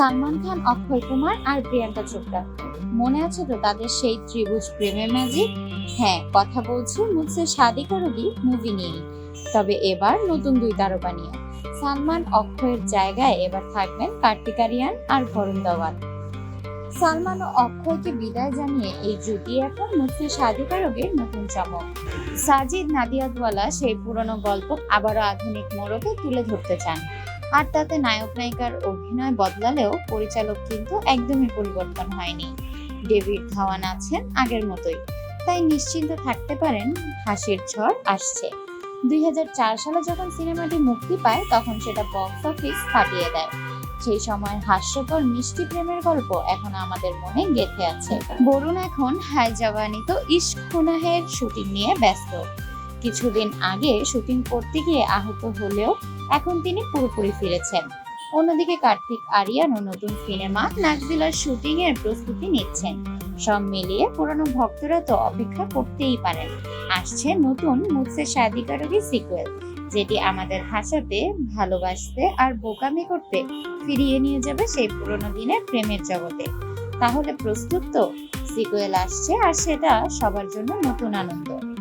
সালমান খান, অক্ষয় কুমার আর প্রিয়াঙ্কা চোপড়া। মনে আছে তো তাদের সেই ত্রিভুজ প্রেমের ম্যাজিক? হ্যাঁ কথা বলছি মুঝসে শাদি করোগি মুভি নিয়েই। তবে এবার নতুন দুই তারকা নিয়ে। সালমান অক্ষয়ের জায়গায় এবার থাকবেন কার্তিক আরিয়ান আর বরুণ ধওয়ান সালমান ও অক্ষয়কে বিদায় জানিয়ে এই জুটি এখন মুফতি শাদি কারকের নতুন চমক। সাজিদ নাদিয়াদওয়ালা সেই পুরনো গল্প আবারও আধুনিক মোড়কে তুলে ধরতে চান। আর তাতে নায়ক নায়িকার অভিনয় বদলালেও পরিচালক কিন্তু একদমই পরিবর্তন হয়নি। ডেভিড ধাওয়ান আছেন আগের মতোই, তাই নিশ্চিন্ত থাকতে পারেন হাসির ঝড় আসছে। দুই সালে যখন সিনেমাটি মুক্তি পায়, তখন সেটা বক্স অফিস ফাটিয়ে দেয়। সেই সময় হাস্যকর মিষ্টি প্রেমের গল্প এখন আমাদের মনে গেঁথে আছে। বরুণ এখন হাই জওয়ানি তো ইস্ক খুনাহের শুটিং নিয়ে ব্যস্ত। কিছুদিন আগে শুটিং করতে গিয়ে আহত হলেও এখন তিনি পুরোপুরি ফিরেছেন। অন্যদিকে কার্তিক আরিয়ানও নতুন সিনেমা নাকদিলার শুটিং এর প্রস্তুতি নিচ্ছেন। সব মিলিয়ে পুরনো ভক্তরা তো অপেক্ষা করতেই পারেন। আসছে নতুন মুখসে শাদিকারী সিকুয়েল যেটি আমাদের হাসাতে ভালোবাসতে আর বোকামি করতে ফিরিয়ে নিয়ে যাবে সেই পুরনো দিনের প্রেমের জগতে। তাহলে প্রস্তুত তো? সিকুয়েল আসছে আর সেটা সবার জন্য নতুন আনন্দ।